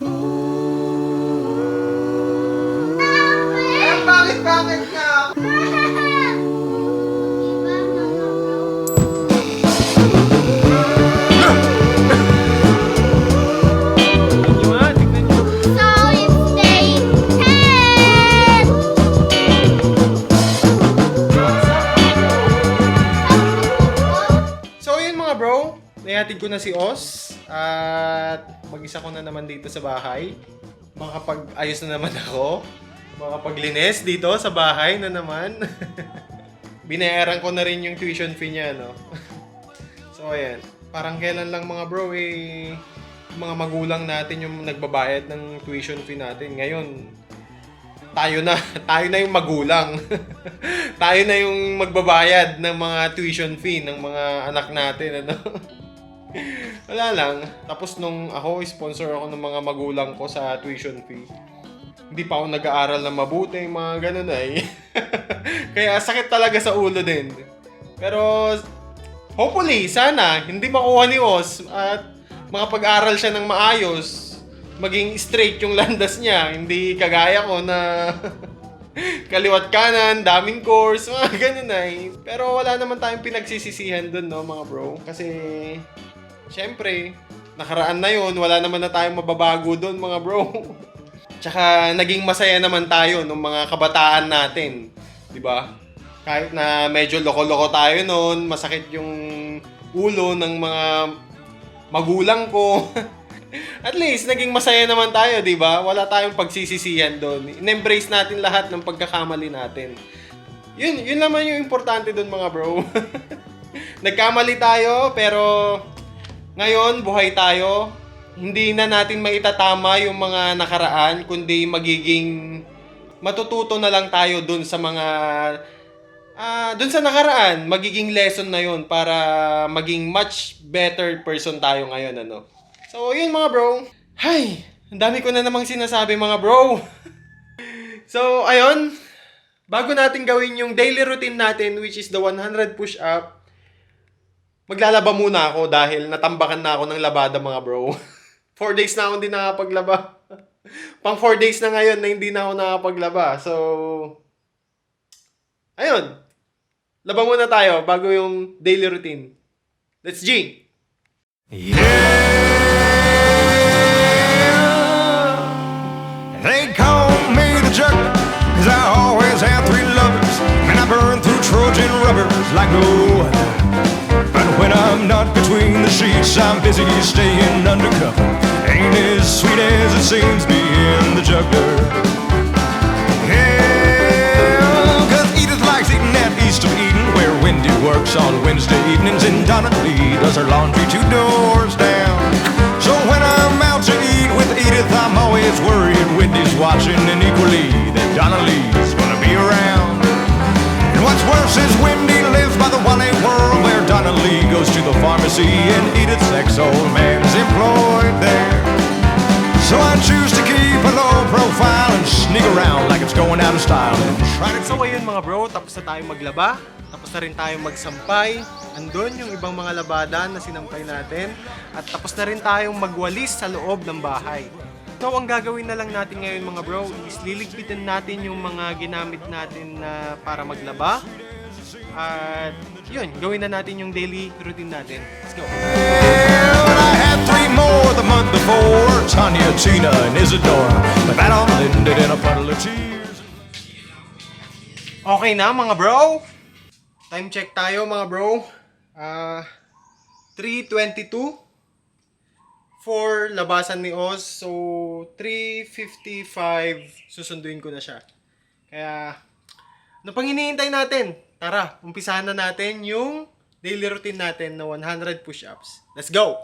Solid State 10! So yun mga bro, naihatid ko na si Os at mag-isa ko na naman dito sa bahay. Makapag-ayos na naman ako. Makapaglinis dito sa bahay na naman. Binayaran ko na rin yung tuition fee niya, no? so ayan, parang kailan lang mga bro eh, mga magulang natin yung nagbabayad ng tuition fee natin. Ngayon, tayo na, tayo na yung magulang. tayo na yung magbabayad ng mga tuition fee ng mga anak natin, ano? Wala lang. Tapos nung ako, sponsor ako ng mga magulang ko sa tuition fee. Hindi pa ako nag-aaral na mabuti, mga ganun ay. Kaya sakit talaga sa ulo din. Pero, hopefully, sana, hindi makuha ni Os at makapag-aral siya ng maayos. Maging straight yung landas niya. Hindi kagaya ko na kaliwat kanan, daming course, mga ganun ay. Pero wala naman tayong pinagsisisihan dun, no, mga bro. Kasi, syempre, nakaraan na yun, wala naman na tayong mababago dun, mga bro. Tsaka, naging masaya naman tayo nung mga kabataan natin. Di ba? Kahit na medyo loko-loko tayo noon, masakit yung ulo ng mga magulang ko. At least, naging masaya naman tayo, di ba? Wala tayong pagsisisihan doon. In-embrace natin lahat ng pagkakamali natin. Yun, yun naman yung importante doon mga bro. Nagkamali tayo, pero ngayon, buhay tayo. Hindi na natin maitatama yung mga nakaraan, kundi magiging matututo na lang tayo doon sa mga Ah, doon sa nakaraan, magiging lesson na 'yon para maging much better person tayo ngayon, ano. So, yun mga bro. Hay, ang dami ko na namang sinasabi mga bro. so, ayun. Bago natin gawin yung daily routine natin, which is the 100 push-up, maglalaba muna ako dahil natambakan na ako ng labada mga bro. 4 days na ako hindi nakapaglaba. Pang 4 days na ngayon na hindi na ako nakapaglaba. So, ayun. Laba muna tayo bago yung daily routine. Let's G! They call me the juggler, cause I always have three lovers. And I burn through Trojan rubbers like no other. I'm not between the sheets, I'm busy staying undercover. Ain't as sweet as it seems being the juggler. Yeah, cause Edith likes eating at East of Eden, where Wendy works on Wednesday evenings, and Donna Lee does her laundry two doors down. So when I'm out to eat with Edith, I'm always worried Wendy's watching, and equally that Donna Lee's Lee goes to the pharmacy, and Edith's ex-old man's employed there. So I choose to keep a low profile and sneak around like it's going out of style and try to So ayun mga bro, tapos na tayong maglaba. Tapos na rin tayong magsampay. Andun yung ibang mga labada na sinampay natin. At tapos na rin tayong magwalis sa loob ng bahay. So ang gagawin na lang natin ngayon mga bro is liligpitin natin yung mga ginamit natin na para maglaba. At yun, gawin na natin yung daily routine natin. Let's go! Well, I had three more the month before Tanya, Tina, and Isadora. But that all ended in a puddle of tears. Okay na mga bro. Time check tayo mga bro. Ah 3.22 for labasan ni Oz. So 3.55 susunduin ko na siya. Kaya ano pang natin? Tara, umpisahan na natin yung daily routine natin na 100 push-ups. Let's go!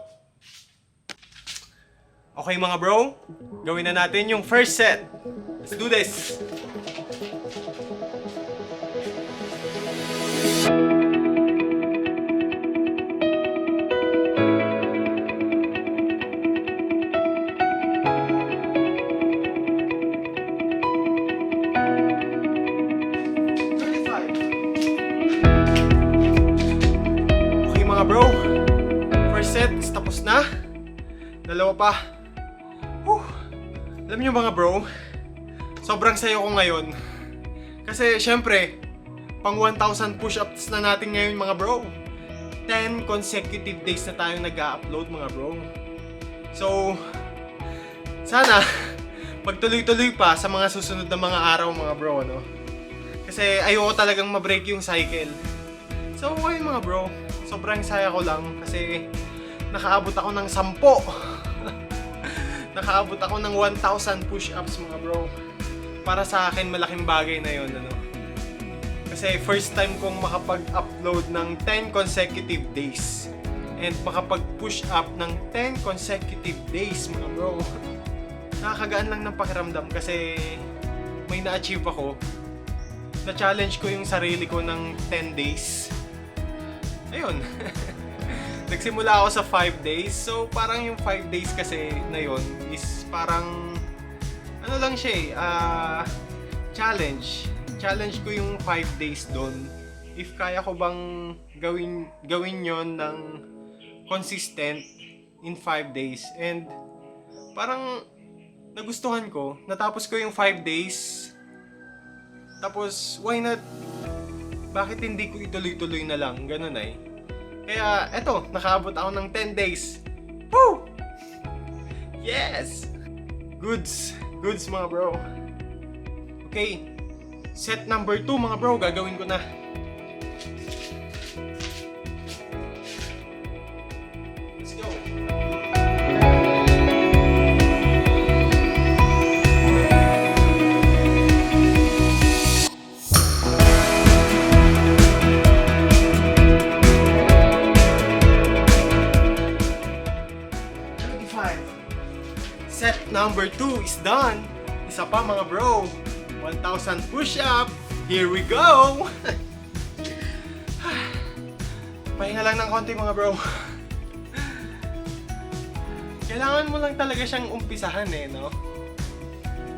Okay mga bro, gawin na natin yung first set. Let's do this! Dalawa pa. Whew. Alam niyo mga bro, sobrang sayo ko ngayon. Kasi syempre, pang 1,000 push-ups na natin ngayon mga bro. 10 consecutive days na tayong nag-upload mga bro. So, sana magtuloy-tuloy pa sa mga susunod na mga araw mga bro, ano? Kasi ayoko talagang ma-break yung cycle. So, ayun mga bro, sobrang saya ko lang kasi nakaabot ako ng 10. Nakaabot ako ng 1,000 push-ups mga bro. Para sa akin, malaking bagay na yun, ano? Kasi first time kong makapag-upload ng 10 consecutive days. And makapag-push up ng 10 consecutive days, mga bro. Nakakagaan lang ng pakiramdam kasi may na-achieve ako. Na-challenge ko yung sarili ko ng 10 days. Ayun. Nagsimula ako sa 5 days. So, parang yung 5 days kasi na yun is parang ano lang siya eh, ah, challenge. Challenge ko yung 5 days doon. If kaya ko bang gawin gawin yon ng consistent in 5 days. And parang nagustuhan ko. Natapos ko yung 5 days. Tapos, why not? Bakit hindi ko ituloy-tuloy na lang? Ganun ay. Kaya, eto, nakaabot ako ng 10 days. Woo! Yes! Goods. Goods mga bro. Okay. Set number 2 mga bro, gagawin ko na. Is done. Isa pa mga bro. 1,000 push-up. Here we go! Pahinga lang ng konti mga bro. Kailangan mo lang talaga siyang umpisahan eh, no?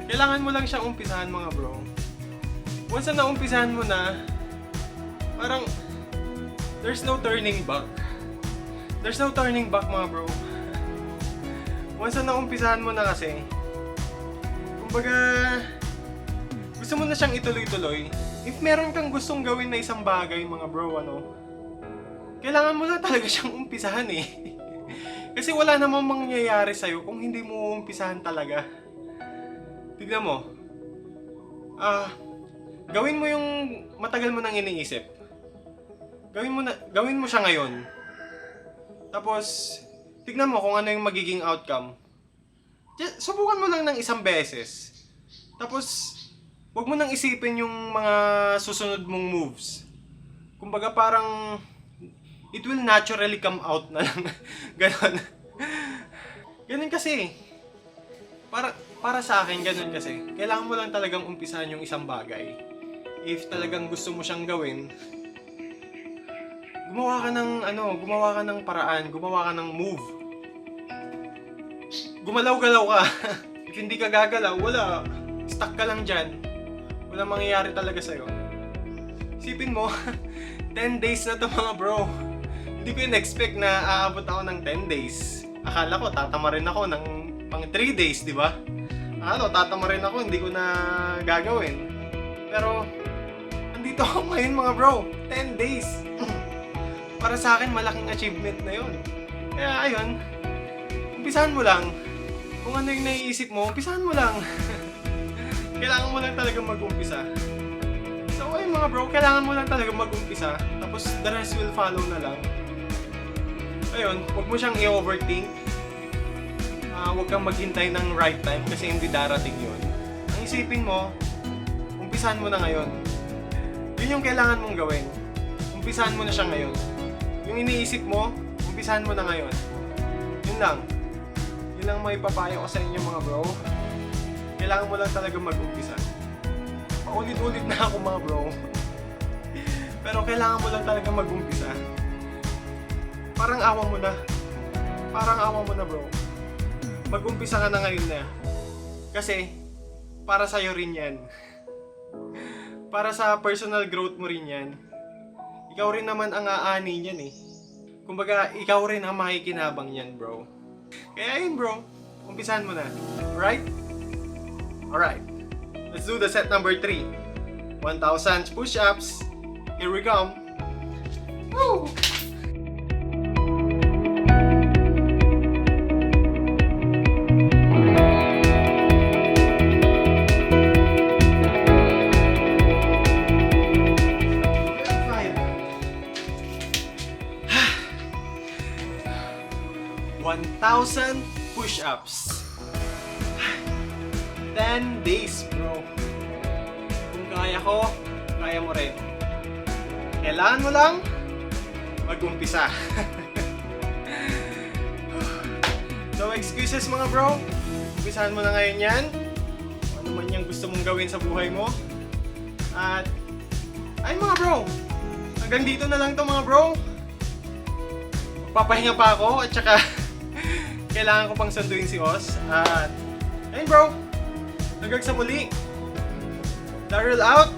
Kailangan mo lang siyang umpisahan mga bro. Once na naumpisahan mo na, parang there's no turning back. There's no turning back mga bro. Once na naumpisahan mo na kasi, kumbaga, gusto mo na siyang ituloy-tuloy. If meron kang gustong gawin na isang bagay, mga bro, ano, kailangan mo lang talaga siyang umpisahan eh. kasi wala namang mangyayari sa'yo kung hindi mo umpisahan talaga. Tignan mo. Ah, gawin mo yung matagal mo nang iniisip. Gawin mo na, gawin mo siya ngayon. Tapos, tignan mo kung ano yung magiging outcome. Subukan mo lang ng isang beses. Tapos, wag mo nang isipin yung mga susunod mong moves. Kumbaga parang, it will naturally come out na lang. Ganon. Ganon kasi. Para, para sa akin, ganon kasi. Kailangan mo lang talagang umpisahan yung isang bagay. If talagang gusto mo siyang gawin, gumawa ka ng ano, gumawa ka ng paraan, gumawa ka ng move. Gumalaw-galaw ka. If hindi ka gagalaw, wala. Stuck ka lang dyan. Wala mangyayari talaga sa'yo. Isipin mo, 10 days na to mga bro. Hindi ko in-expect na aabot ako ng 10 days. Akala ko tatama rin ako ng pang 3 days, di ba? Ano, tatama rin ako, hindi ko na gagawin. Pero, andito ako ngayon mga bro. 10 days. Para sa akin, malaking achievement na yon. Kaya ayun, umpisahan mo lang. Kung ano yung naiisip mo, umpisahan mo lang. kailangan mo lang talaga mag-umpisa. So ayun mga bro, kailangan mo lang talaga mag-umpisa. Tapos the rest will follow na lang. Ayun, huwag mo siyang i-overthink. Ah, huwag kang maghintay ng right time kasi hindi darating yun. Ang isipin mo, umpisahan mo na ngayon. Yun yung kailangan mong gawin. Umpisahan mo na siya ngayon. Yung iniisip mo, umpisahan mo na ngayon. Yun lang. Lang may papayo ko sa inyo mga bro. Kailangan mo lang talaga mag-umpisa. Paulit-ulit na ako mga bro. Pero kailangan mo lang talaga mag-umpisa. Parang awa mo na. Parang awa mo na bro. Mag-umpisa ka na ngayon na. Kasi, para sa'yo rin yan. Para sa personal growth mo rin yan. Ikaw rin naman ang aani niyan eh. Kumbaga, ikaw rin ang makikinabang niyan, bro. Kaya yun, bro. Umpisahan mo na. Right? Alright. Let's do the set number 3. 1,000 push-ups. Here we come. Woo! 1,000 push-ups. 10 days, bro. Kung kaya ko, kaya mo rin. Kailangan mo lang mag-umpisa. no excuses mga bro. Umpisahan mo na ngayon yan. Ano man yung gusto mong gawin sa buhay mo. At, ay mga bro, hanggang dito na lang to mga bro. Magpapahinga pa ako at saka kailangan ko pang sunduin si Oz. At, ayun bro, hanggang sa muli. Daryl out.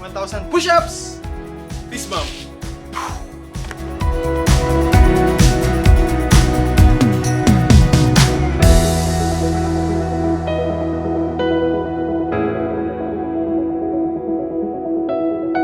1,000 push-ups. Peace bomb.